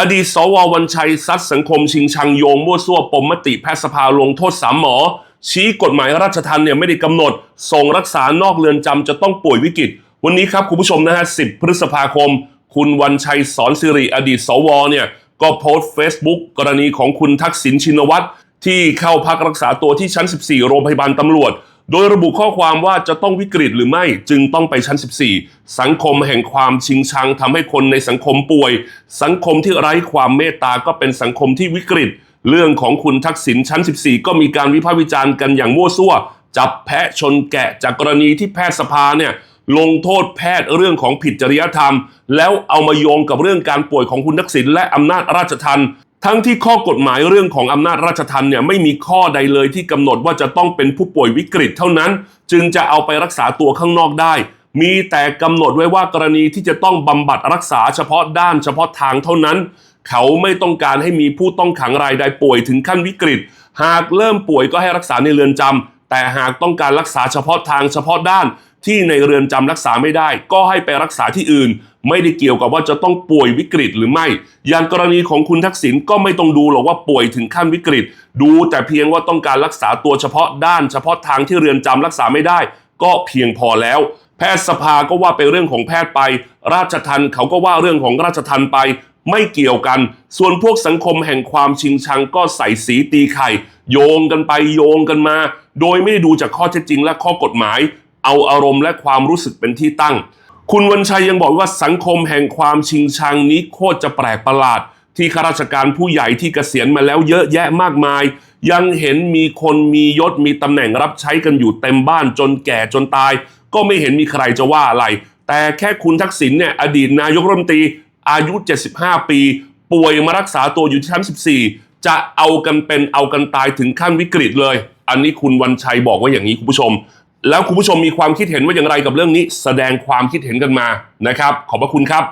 อดีตสววันชัยซัดสังคมชิงชังโยงมั่วซั่วปมมติแพทยสภาลงโทษสามหมอ ชี้กฎหมายราชทัณฑ์เนี่ยไม่ได้กำหนด ส่งรักษานอกเรือนจำจะต้องป่วยวิกฤต วันนี้ครับคุณผู้ชมนะฮะ 10 พฤษภาคม คุณวันชัยสอนสิริอดีตสวเนี่ยก็โพสต์ Facebook กรณีของคุณทักษิณชินวัตรที่เข้าพักรักษาตัวที่ชั้น 14 โรงพยาบาลตำรวจ โดยระบุข้อความว่าจะต้องวิกฤตหรือไม่จึงต้องไปชั้น 14 สังคมแห่งความชิงชังทำให้คนในสังคมป่วย สังคมที่ไร้ความเมตตาก็เป็นสังคมที่วิกฤต เรื่องของคุณทักษิณชั้น 14 ก็มีการวิพากษ์วิจารณ์กันอย่างมั่วซั่ว จับแพะชนแกะจากกรณีที่แพทยสภาเนี่ยลงโทษแพทย์เรื่องของผิดจริยธรรม แล้วเอามาโยงกับเรื่องการป่วยของคุณทักษิณและอำนาจราชทัณฑ์ ทั้งที่ข้อกฎหมายเรื่องของอำนาจราชทัณฑ์เนี่ยไม่มีข้อใดเลยที่กำหนดว่าจะต้องเป็นผู้ป่วยวิกฤตเท่านั้น จึงจะเอาไปรักษาตัวข้างนอกได้ มีแต่กำหนดไว้ว่ากรณีที่จะต้องบำบัดรักษาเฉพาะด้านเฉพาะทางเท่านั้น เขาไม่ต้องการให้มีผู้ต้องขังรายใดป่วยถึงขั้นวิกฤต หากเริ่มป่วยก็ให้รักษาในเรือนจำแต่หากต้องการรักษาเฉพาะทางเฉพาะด้านที่ในเรือนจำรักษาไม่ได้ ก็ให้ไปรักษาที่อื่น ไม่ได้เกี่ยวกับว่าจะต้องป่วยวิกฤตหรือไม่ อย่างกรณีของคุณทักษิณก็ไม่ต้องดูหรอกว่าป่วยถึงขั้นวิกฤต ดูแต่เพียงว่าต้องการรักษาตัวเฉพาะด้านเฉพาะทางที่เรือนจำรักษาไม่ได้ ก็เพียงพอแล้ว แพทยสภาก็ว่าไปเรื่องของแพทย์ไป ราชทันเขาก็ว่าเรื่องของราชทันไป ไม่เกี่ยวกัน ส่วนพวกสังคมแห่งความชิงชังก็ใส่สีตีไข่ โยงกันไปโยงกันมา โดยไม่ได้ดูจากข้อเท็จจริงและข้อกฎหมาย เอาอารมณ์และความรู้สึกเป็นที่ตั้ง คุณวันชัยยังบอกว่าสังคมแห่งความชิงชังนี้โคตรจะแปลกประหลาด ที่ข้าราชการผู้ใหญ่ที่เกษียณมาแล้วเยอะแยะมากมาย ยังเห็นมีคนมียศมีตำแหน่งรับใช้กันอยู่เต็มบ้านจนแก่จนตาย ก็ไม่เห็นมีใครจะว่าอะไร แต่แค่คุณทักษิณเนี่ยอดีตนายกรัฐมนตรีอายุ 75 ปี ป่วยมารักษาตัวอยู่ที่ชั้น 14 จะเอากันเป็นเอากันตายถึงขั้นวิกฤตเลย อันนี้คุณวันชัยบอกว่าอย่างนี้คุณผู้ชม แล้วคุณผู้ชมมีความคิดเห็นว่าอย่างไรกับเรื่องนี้ แสดงความคิดเห็นกันมานะครับ ขอบพระคุณครับ